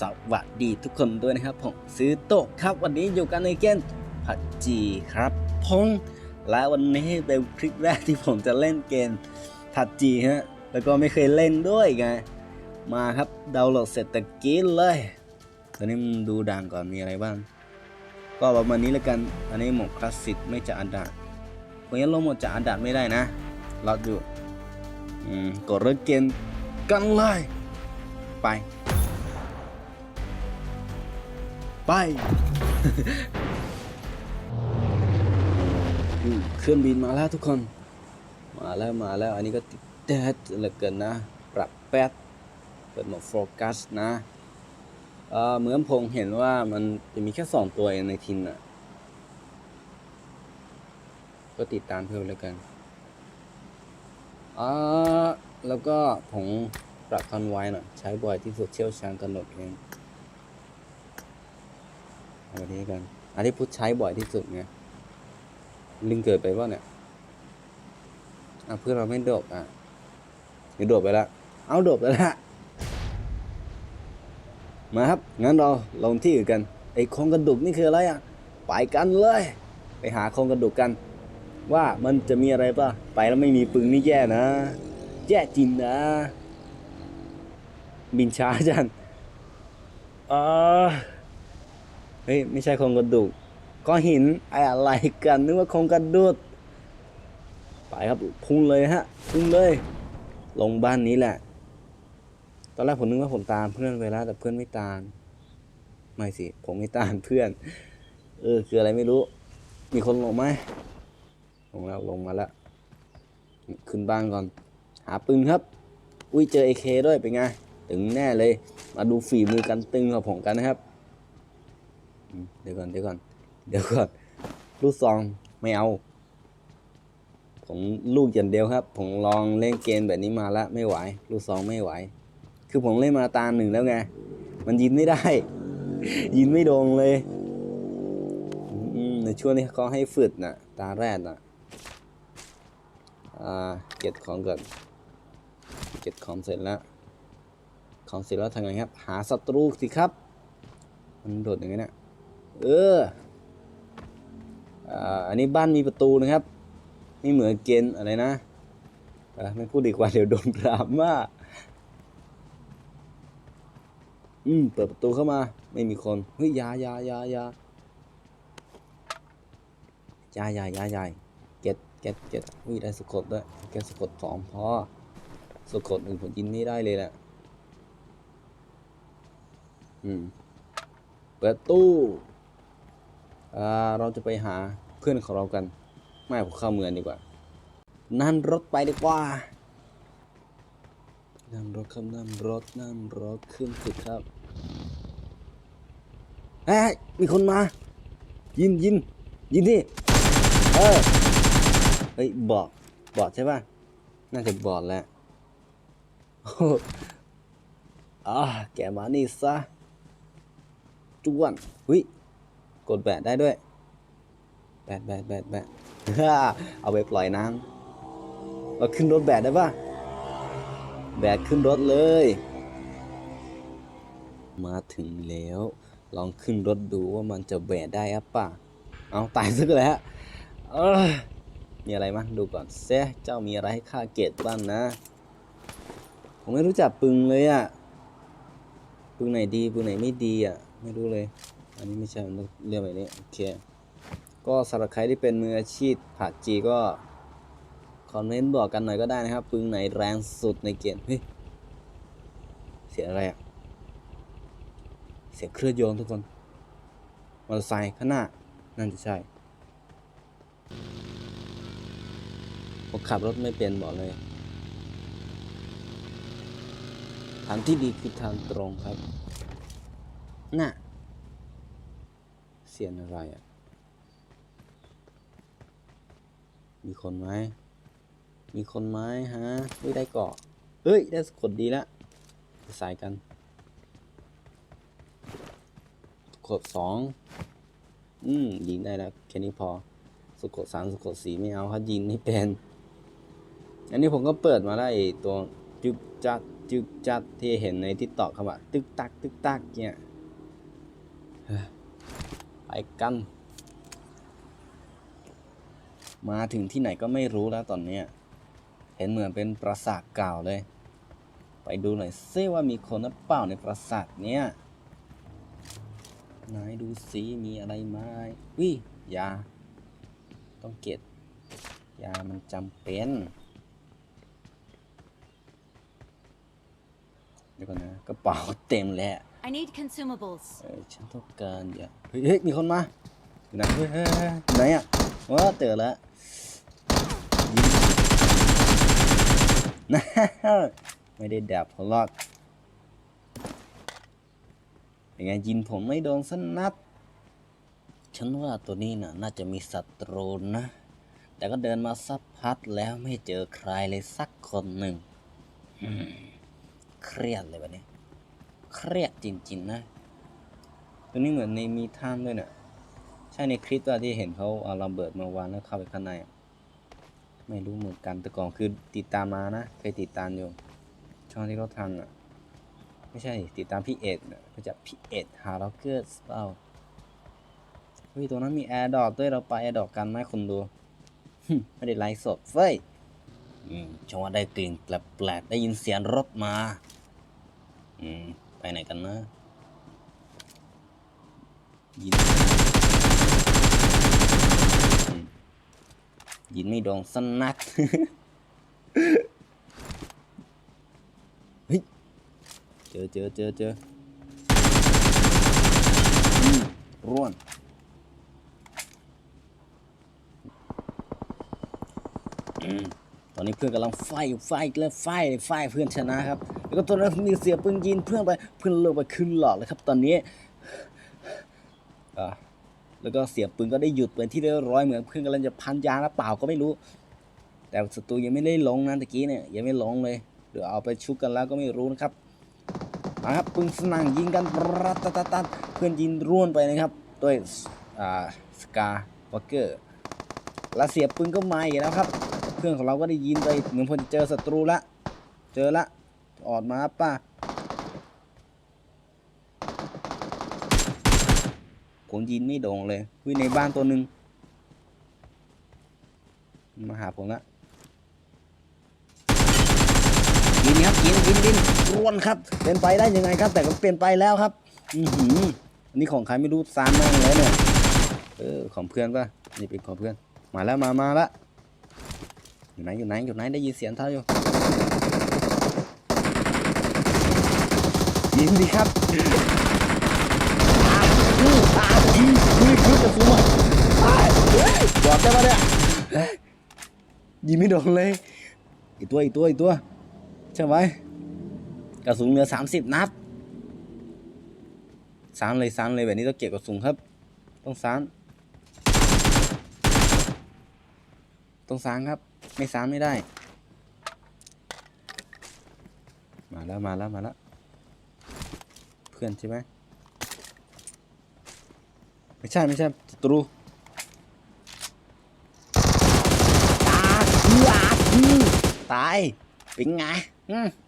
สวัสดีทุกคนด้วยนะครับ ผมซื้อโต๊ะครับวันนี้อยู่กันในเกมผัดจีครับพงและวันนี้เป็นคลิปแรกที่ผมจะเล่นเกมผัดจีฮะแล้วก็ไม่เคยเล่นด้วยไงมาครับดาวน์โหลดเสร็จตะกี้เลยตอนนี้มดูด่านก่อนมีอะไรบ้าง ก็ประมาณนี้แล้วกันอันนี้หมดคลาสสิกไม่จะอันดาผมยังลงหมดจะอันดาไม่ได้นะรอดูอืมกดเริ่มเกมกันเลยไป เครื่องบินมาแล้วทุกคน มาแล้วมาแล้ว อันนี้ก็ติดแดดเหลือเกินนะ ปรับแป๊บ เปิดโหมดโฟกัสนะเออเหมือนผมเห็นว่ามันจะมีแค่สองตัวในทีมน่ะ ก็ติดตามเพิ่มแล้วกันอ่าแล้วก็ผมปรับคอนไว้หน่อยใช้บ่อยที่สุดเชี่ยวชาญกำหนดเอง เอาอันนี้กัน อันที่พุทธใช้บ่อยที่สุดไงลิงเกิดไปว่าเนี่ยอะเพื่อนเราไม่โดดอะหรือโดดไปล้วเอาโดดไปล้วมาครับงั้นเราลงที่อื่นกันไอ้โครงกระดูกนี่คืออะไรอะไปกันเลย ไปหาโครงกระดูกกัน ว่ามันจะมีอะไรป่ะไปแล้วไม่มีปึงนี่แย่นะแย่จริงนะบินช้าจังอ่า เฮ้ยไม่ใช่โครงกระดูกก้อนหินอะไรกันนึกว่าโครงกระดูกไปครับพุ่งเลยฮะพุ่งเลย ลงบ้านนี้แหละ ตอนแรกผมนึกว่าผมตามเพื่อนไปแล้วแต่เพื่อนไม่ตามไม่สิผมไม่ตามเพื่อน เออคืออะไรไม่รู้ มีคนลงไหมลงแล้วลงมาแล้วขึ้นบ้านก่อน หาปืนครับ อุ้ยเจอเอเคด้วยเป็นไงตึงแน่เลย มาดูฝีมือกันตึงของผมกันนะครับ เดี๋ยวก่อนเดี๋ยวก่อนเดี๋ยวก่อนลูกซองไม่เอา ผมลูกอย่างเดียวครับ ผมลองเล่นเกมแบบนี้มาแล้วไม่ไหว ลูกซองไม่ไหว คือผมเล่นมาตาหนึ่งแล้วไง มันยิงไม่ได้ ยิงไม่โดงเลยในช่วงนี้เขาให้ฝึกน่ะ ตาแรกน่ะอ่าเก็บของก่อนเก็บของเสร็จแล้ว ของเสร็จแล้วทำไงครับ หาศัตรูสิครับ มันโดดอย่างนี้นะ เอออันนี้บ้านมีประตูนะครับนี่เหมือนเกณฑ์อะไรนะไม่พูดดีกว่าเดี๋ยวโดนดราม่าอืมเปิดประตูเข้ามา ไม่มีคนเฮ้ยยายายายายายายายาเก็ตเก็ตเก็ตอุ้ยได้สะกดด้วยเก็ตสะกดสองพอสะกดหนึ่งผมยินไม่ได้เลยแหละอืมเปิดตู้ เราจะไปหาเพื่อนของเรากัน ไม่ผมเข้าเมืองดีกว่า นั่นรถไปดีกว่า นั่งรถครับนั่งรถนั่งรถขึ้นสิครับเฮ้ยมีคนมา ยินยินยินที่เออเฮ้ยบอดบอดใช่ป่ะ น่าจะบอดแหละโอ้โหอ่าแกมานี่ซะจวนหุย กดแบตได้ด้วย แบตแบตแบตแบตเอาไปปล่อยน้ำเราขึ้นรถแบตได้ป่ะแบกขึ้นรถเลย มาถึงแล้ว ลองขึ้นรถดูว่ามันจะแบกได้อะป่ะเอาตายซึกแล้วเออมีอะไรมั้ยดูก่อนเซะเจ้ามีอะไรให้ข้าเกตบ้างนะ ผมไม่รู้จักปึงเลยอะปึงไหนดีปึงไหนไม่ดีอะไม่รู้เลย อันนี้ไม่ใช่มันเรื่องแบบนี้โอเค ก็สำหรับใครที่เป็นมืออาชีพผัดจีก็คอมเมนต์บอกกันหน่อยก็ได้นะครับปืนไหนแรงสุดในเกมเฮ้ยเสียงอะไรอะเสียงเครื่องยนต์ทุกคนมอเตอร์ไซค์ข้างหน้านั่นจะใช่ผมขับรถไม่เป็นบอกเลยทางที่ดีคือทางตรงครับ น่ะ สียงอะไรอะ มีคนไหม มีคนไหมฮะเฮ้ยได้เกาะเฮ้ย ได้สะกดดีล้วไปใส่กันกดสองอืมยิงได้แล้วแค่นี้พอสะกดสามสะกดสี่ไม่เอาเขายิงไม่เป็น อันนี้ผมก็เปิดมาได้ตัวจุบจัดจึกจัดที่เห็นในทิกตอกครับว่าตึกตักตึกตักเนี่ย กัน มาถึงที่ไหนก็ไม่รู้แล้วตอนนี้ เห็นเหมือนเป็นปราสาทเก่าเลย ไปดูหน่อยซิว่ามีคนหรือเปล่าในปราสาทเนี้ยไหนดูซิมีอะไรไหมวิยา ต้องเก็บยามันจำเป็น ดี๋ยวก่อนนะ กระเป๋าเต็มแล้ว I need consumables. เออฉันต้องการอย่าเฮ้ยเฮ้ยมีคนมาอยู่ไหนเฮ้ยเฮ้ยเฮ้ยอยู่ไหนอะว้าเจอแล้วยิงนะไม่ได้ดับเขาหรอกยังไงยินผมไม่โดนสักนัด ฉันว่าตัวนี้น่ะน่าจะมีศัตรูนะ แต่ก็เดินมาสักพักแล้วไม่เจอใครเลยสักคนหนึ่งอืม เครียดเลยวันนี้ เครียดจริง ๆ นะ ตัวนี้เหมือนในมีถ้ำด้วยเนี่ยใช่ในคลิปว่าที่เห็นเขาเอาระเบิดมาวางแล้วเข้าไปข้างใน ไม่รู้เหมือนกันแต่ก่อนคือติดตามมานะ เคยติดตามอยู่ ช่องที่เขาทำอะ ไม่ใช่ติดตามพี่เอ็ดนะก็จะพี่เอ็ดฮาร์ล็อกเกอร์สเปล่าเฮ้ยตรงนั้นมีแอร์ดอทด้วยเราไปแอร์ดอทกันไหมคุณดูไม่ได้ไลฟ์สดเฟ้ยอืมฉันว่าได้กลิ่นแปลกๆได้ยินเสียงรถมา ไปไหนกันนะยินยินไม่โดนสนักเฮ้ยเจอเจอเจอเจอร่วนตอนนี้เพื่อนกำลังไฟไฟแล้วไฟไฟเพื่อนชนะครับ แล้วก็ตอนนั้นมีเสียปืนยิงเพื่อนไปเพื่อนเลิกไปขึ้นหลอดเลยครับ ตอนนี้แล้วก็เสียปืนก็ได้หยุดเป็นที่เรียบร้อยเหมือนเพื่อนกำลังจะพันยาหรือเปล่าก็ไม่รู้ แต่ศัตรูยังไม่ได้ลงนะตะกี้เนี่ยยังไม่ลงเลยเดี๋ยวเอาไปชุบกันแล้วก็ไม่รู้นะครับมาครับปืนสนั่งยิงกันรัตตตัดเพื่อนยิงร่วนไปนะครับด้วยอ่าสกาวอเกอร์แล้วเสียปืนก็มาอีกแล้วครับ เพื่อนของเราก็ได้ยินไปเหมือนพอจะเจอศัตรูละเจอละ ออดมาป่ะผมยินไม่โด่งเลยวิ่งในบ้านตัวหนึ่งมาหาผมละยินครับยินยินยินร่วนครับ เป็นไปได้ยังไงครับ แต่ก็เป็นไปแล้วครับ อือหืออันนี้ของใครไม่รู้ซานมากเลยเนี่ยเออของเพื่อนป่ะนี่เป็นของเพื่อน มาแล้วมามาละอยู่ไหนอยู่ไหนอยู่ไหนได้ยินเสียงเท้าอยู่ ยินดีครับอ้าวอู้อ้าวยิงยิงยิงกระสุนมอ้าวเฮ้ยบอกได้ปะเนี่ยยิงไม่โดนเลยอีกตัวอีกตัวอีกตัว ใช่ไหมกระสุนเหลือสามสิบนัดสามเลยสามเลยแบบนี้ต้องเก็บกระสุนครับ ต้องสามต้องสางครับ ไม่สางไม่ได้ มาแล้วมาแล้วมาแล้วื่อนใช่ไหมไม่ใช่ไม่ใช่ศัตรูตาอืออาอือตายเป็นไง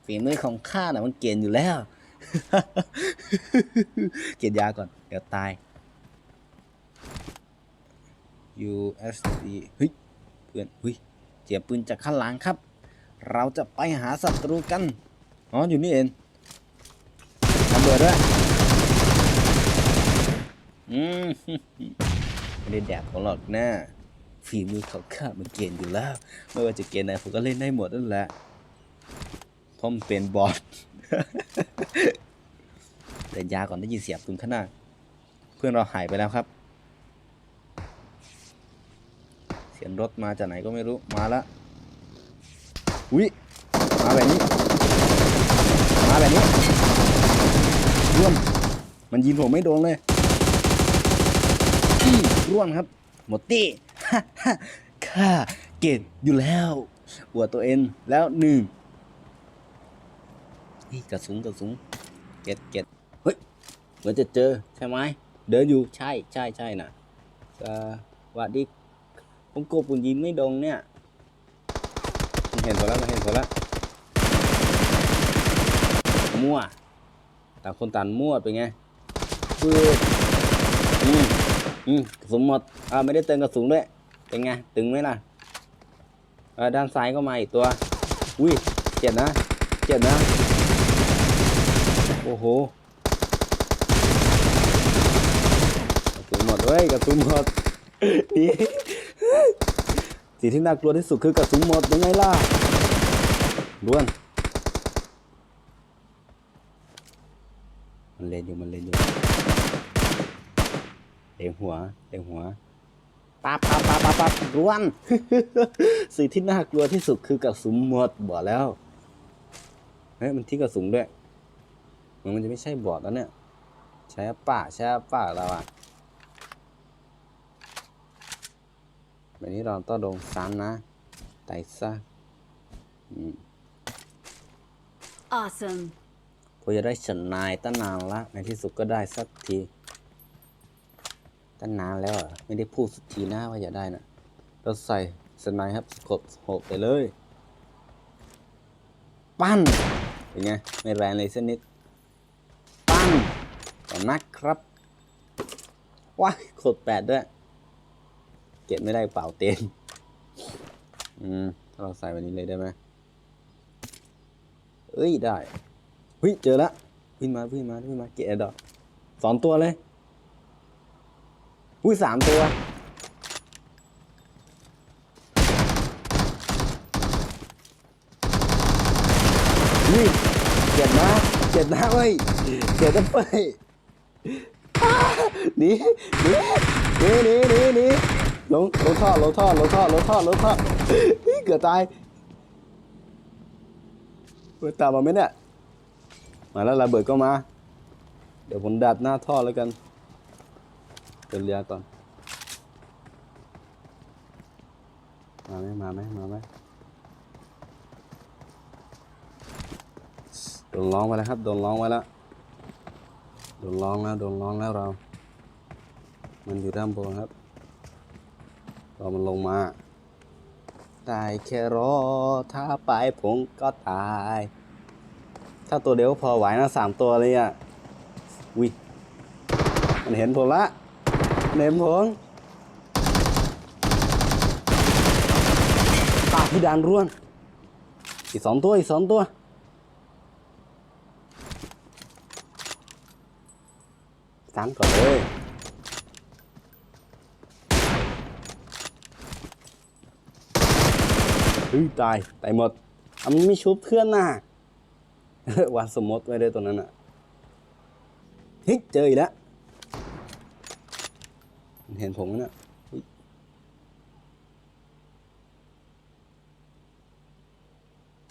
ฝีมือของข้าน่ะมันเก่งอยู่แล้ว เกียนยาก่อน เดี๋ยวตาย USD เฮ้ยเพื่อนเฮ้ยเจียบปืนจากข้างหลังครับ เราจะไปหาศัตรูกัน อ๋อ อยู่นี่เอง เบิดด้วยอืมไม่ได้แดกของหรอกนะฝีมือเขาข้ามันเก่งอยู่แล้ว ไม่ว่าจะเกมไหนผมก็เล่นได้หมดนั่นแหละเพราะมันเป็นบอสแต่ยาก่อนได้ยินเสียงปืนข้างหน้าเพื่อนเราหายไปแล้วครับ เสียงรถมาจากไหนก็ไม่รู้มาแล้วอุ้ยมาแบบนี้ มาแบบนี้ ร่วมมันยิงผมไม่โดนเลยร่วมครับ หมดตี้ข้าเก่งอยู่แล้วอวดตัวเองแล้วหนึ่งนี่กระสุนกระสุนเก็ดเก็ดเฮ้ยเหมือนจะเจอใช่ไหมเดินอยู่ใช่ใช่ใช่นะสวัสดีผมกบปุ่นยิงไม่ดงเนี่ย เห็นพอแล้วเห็นพอแล้วมั่ว ต่างคนต่างมั่วเป็นไงปืดอืมอืมกระสุนหมดอ่าไม่ได้เติมกระสุนด้วยเป็นไงตึงไหมล่ะอ่าด้านซ้ายก็มาอีกตัวอุ้ยเจ็บนะเจ็บนะโอ้โหกระสุนหมดเว้ยกระสุนหมดนี่สิ่งที่น่ากลัวที่สุดคือกระสุนหมดยังไงล่ะด้วน มันเล่นอยู่มันเล่นอยู่เล็งหัวเล็งหัวปั๊บปั๊บปั๊บปั๊บปั๊บด้วน สิ่งที่น่ากลัวที่สุดคือกระสุนหมดบอกแล้วเฮ้ยมันที่กระสุนด้วยมันมันจะไม่ใช่บอดแล้วเนี่ย ใช่ป่ะใช่ป่ะเราอะแบบนี้เราต้องลงซ้ำนะไต่ซะอืม Awesome. กูจะได้ชนายตั้งนานละ ในที่สุดก็ได้สักที ตั้งนานแล้วอะไม่ได้พูดสักทีนะว่าจะได้นะเราใส่สนายครับกดหกไปเลย ปั้นเป็นไงไม่แรงเลยสักนิด ปั้นก่อนนะครับว้ายกดแปดด้วย เก็บไม่ได้เปล่าเต็มอืมถ้าเราใส่วันนี้เลยได้ไหมเอ้ยได้ ฮ้ยเจอละวิ่งมาวิ่งมาวิ่งมาเกะดอกสองตัวเลยอุ้ยสามตัวนี่เจ็บนะเจ็บนะเว้ยเจ็บนะเว้ยหนีหนีหนีหนีหนีหนีลงลงท่อลงท่อลงท่อลงท่อลงท่อเฮ้ยเกือบตายเปิดตามมาไหมเนี่ย มาแล้วระเบิดก็มา เดี๋ยวผมดัดหน้าท่อแล้วกันเดินเรือก่อน มาไหมมาไหมมาไหมโดนร้องไปแล้วครับ โดนร้องไว้แล้ว โดนร้องแล้ว โดนร้องแล้วเรา มันอยู่ด้านบนครับเรอมันลงมาได้แค่รอ ถ้าไปผมก็ตาย ถ้าตัวเดียวก็พอไหวนะสามตัวเลยอะวิมันเห็นผมละมันเห็นผมปากพี่ดานร่วนอีกสองตัวอีกสองตัวสามก่อนเลยเฮ้ยตายตายหมดมันไม่ชุบเพื่อนน่ะ วางสมมติไว้ด้วยตัวนั้นอะเฮ้ยเจออีกแล้วเห็นผมนี่ยเฮ้ย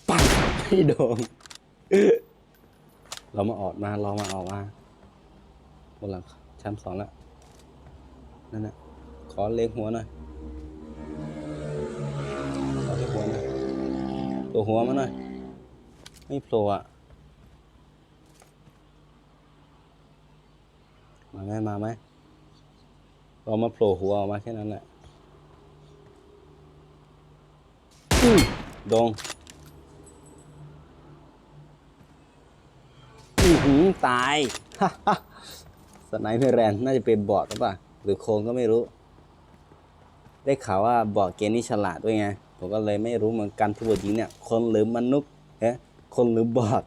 ปังไม่โดนเรามาออดมาเรามาออกมาบนหลังชั้นสองแล้วนั่นนะขอเล็งหัวหน่อยขอเล็งหัวหน่อยตัวหัวมาหน่อยไม่โผล่อะมา ไหมมาไหมเรามาโผล่หัวออกมาแค่นั้นแหละดงอือหือตายสไนเปอร์แรนน่าจะเป็นบอทหรือเปล่าหรือโคงก็ไม่รู้ ได้ข่าวว่าบอทเกมนี้ฉลาดด้วยไง ผมก็เลยไม่รู้เหมือนกันที่บทยิงเนี่ย คนหรือมนุษย์เอ๊ะคนหรือบอท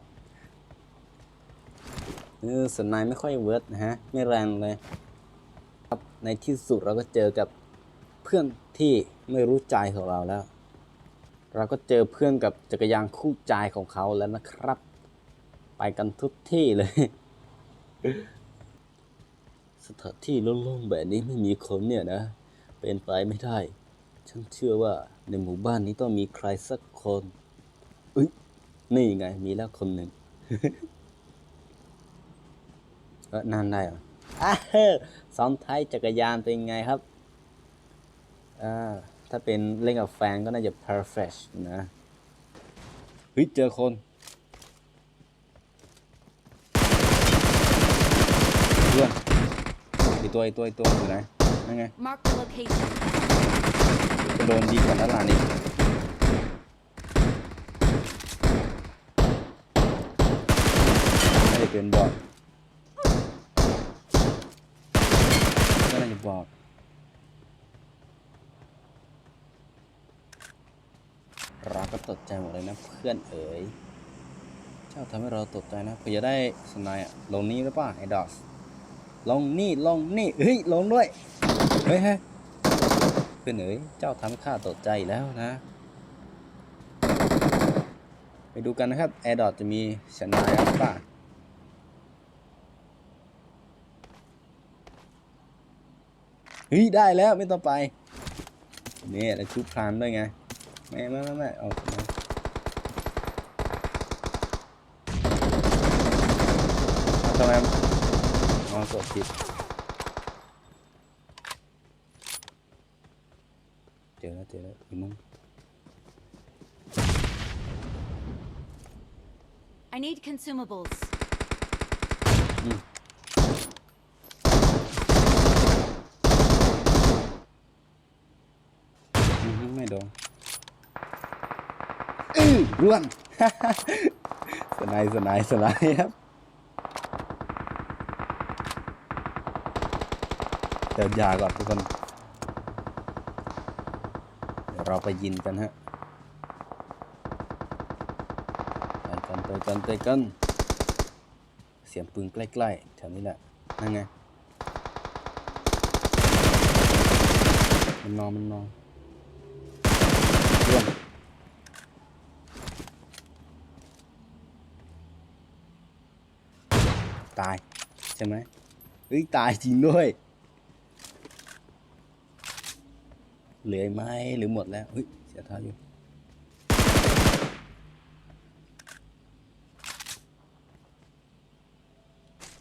เออสไนไม่ค่อยเวิร์ดนะฮะ ไม่แรงเลย ครับในที่สุดเราก็เจอกับเพื่อนที่ไม่รู้ใจของเราแล้ว เราก็เจอเพื่อนกับจักรยานคู่ใจของเขาแล้วนะครับ ไปกันทุกที่เลย สถานที่โล่งๆแบบนี้ไม่มีคนเนี่ยนะ เป็นไปไม่ได้ ฉันเชื่อว่าในหมู่บ้านนี้ต้องมีใครสักคน อุ้ยนี่ไงมีแล้วคนหนึ่ง เออนั่นได้เหรออ้าวซ้อนท้ายจักรยานเป็นไงครับอ่าถ้าเป็นเล่นกับแฟนก็น่าจะ perfect นะเฮ้ยเจอคนเพื่อนอีกตัวอีกตัวอีกตัวอยู่ไหนนั่นไง Mark the location. จะโดนดีกว่าด้านหลังอีกเป็นบอดก็น่าจะ บอดเราก็ตกใจหมดเลยนะเพื่อนเอ๋ย เจ้าทำให้เราตกใจนะเพื่อจะได้สนายลงนี้หรือเปล่าไอ้ดอสลงนี่ลงนี่เฮ้ยลงด้วย เฮ้ยเฮ้ยเพื่อนเอ๋ย เจ้าทำให้ข้าตกใจแล้วนะ ไปดูกันนะครับแอร์ดอทจะมีชนะหรือเปล่า เฮ้ยได้แล้วไม่ต้องไปนี่แล้วชุบพรานด้วยไงไม่ไม่ไม่ไม่เอามาทำไมมองกดผิดเจอแล้วเจอแล้วอีมุ้ง I need consumables. อือฮึไม่ โดนอื้อร่วงสไนด์สไนด์สไนด์ครับเติมยาก่อนทุกคน เดี๋ยวเราไปยินกันฮะไปกันไปกันไปกัน เสียงปืนใกล้ๆแถวนี้แหละ นั่นไงมันนอนมันนอนร่วงตาย ใช่ไหมเฮ้ยตายจริงด้วย เหลือไหมหรือหมดแล้วเฮ้ยเสียท่าอยู่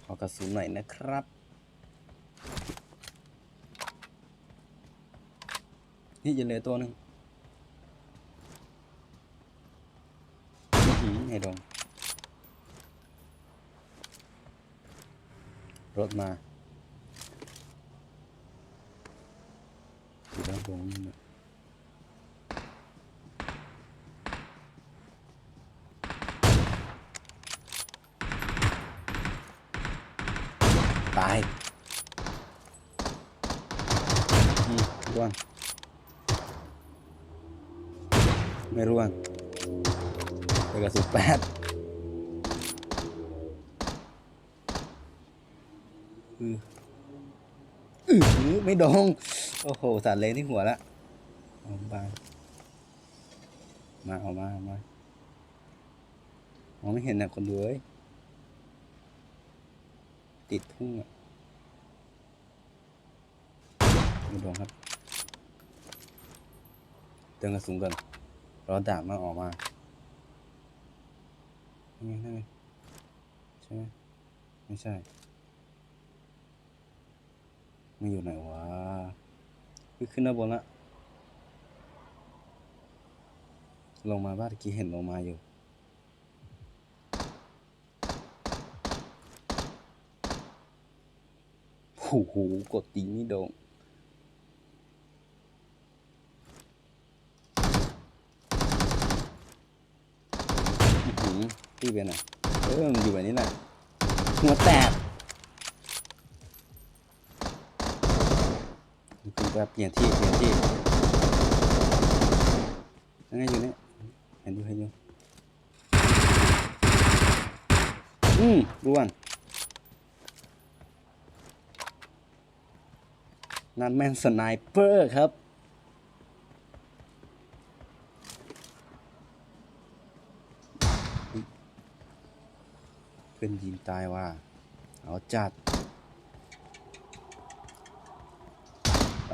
ขอกระสุนหน่อยนะครับ นี่จะเหลือตัวหนึ่งอื้อหือไอ้ดง รถมาอยู่ด้านบนนะตายอืมร่วงไม่ร่วงเดี๋ยวกระสุนแปด อืออือไม่โดงโอ้โหสารเลงที่หัวละเอาบางมาเอามาเอามามองไม่เห็นนะคนดูเอ้ยติดทุ่งอะไม่โดงครับเติมกระสุนก่อนรอดาบมาออกมานี่ไงนั่นไงใช่ไหมไม่ใช่ มันอยู่ไหนวะเฮ้ยขึ้นด้านบนละลงมาบ้านกี้เห็นลงมาอยู่โอ้โหกดตีนี่โดงอื้อหือที่เป็นอะเออมันอยู่แบบนี้แหละหัวแตก จะเปลี่ยนที่เปลี่ยนที่ยังไงอยู่เนี่ยเห็นอยู่เห็นอยู่อืมด้วนนั่นแม่นสไนเปอร์ครับเพื่อนยิงตายว่า เอาจัด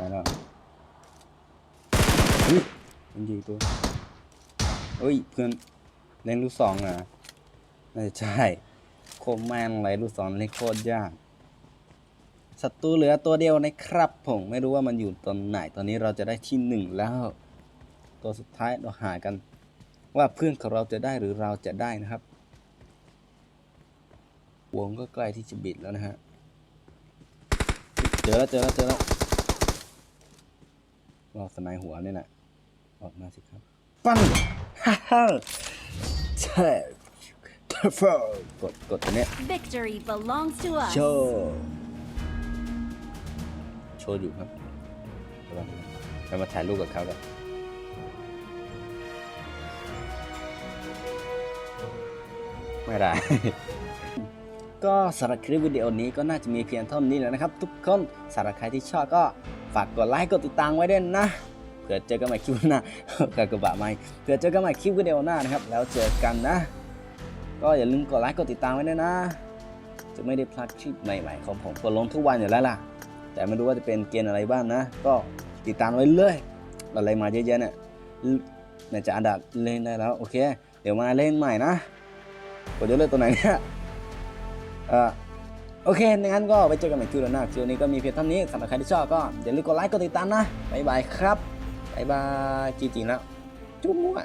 ายแล้วเฮ้ยมันยิงตัวเฮ้ยเพื่อนเล่นลูกสองนะน่าจะใช่โคตรแมนเลยลูกสองเล่นโคตรยากศัตรูเหลือตัวเดียวนะครับ ผมไม่รู้ว่ามันอยู่ตอนไหนตอนนี้เราจะได้ที่หนึ่งแล้ว ตัวสุดท้ายเราหากัน ว่าเพื่อนของเราจะได้หรือเราจะได้นะครับ วงก็ใกล้ที่จะบิดแล้วนะฮะ เจอแล้วเจอแล้วเจอแล้ว รอสไนหัวนี่แหละออกมาสิครับ ปั้นฮ่าฮ่าใช่ทกดกดตัวเนี้ย Victory belongs to us. โชว์โชว์อยู่ครับเดี๋ยวก่อนเรามาถ่ายรูปกับเขากันไม่ได้ ก็สำหรับคลิปวิดีโอนี้ก็น่าจะมีเพียงเท่านี้แล้วนะครับ ทุกคนสำหรับใครที่ชอบก็ฝากกดไลค์กดติดตามไว้ด้วยนะเผื่อเจอกันใหม่คลิปหน้ากากบะไม่เผื่อเจอกันใหม่คลิปวิดีโอหน้านะครับ แล้วเจอกันนะ ก็อย่าลืมกดไลค์กดติดตามไว้ด้วยนะ จะไม่ได้พลาดคลิปใหม่ๆของผมก็ลงทุกวันอยู่แล้วล่ะ แต่ไม่รู้ว่าจะเป็นเกณฑ์อะไรบ้างนะ ก็ติดตามไว้เลยอะไรมาเยอะๆเนี่ยน่าจะอันดับเล่นได้แล้วโอเค เดี๋ยวมาเล่นใหม่นะกดยกเลิกตัวไหนเนี่ย โอเคงั้นก็ไปเจอกันใหม่คิวหน้าคิวนี้ก็มีเพียงเท่านี้สำหรับใครที่ชอบก็อย่าลืมกดไลค์กดติดตามนะบ๊ายบายครับบ๊ายบายจริงๆแล้วจุ๊บมั่ว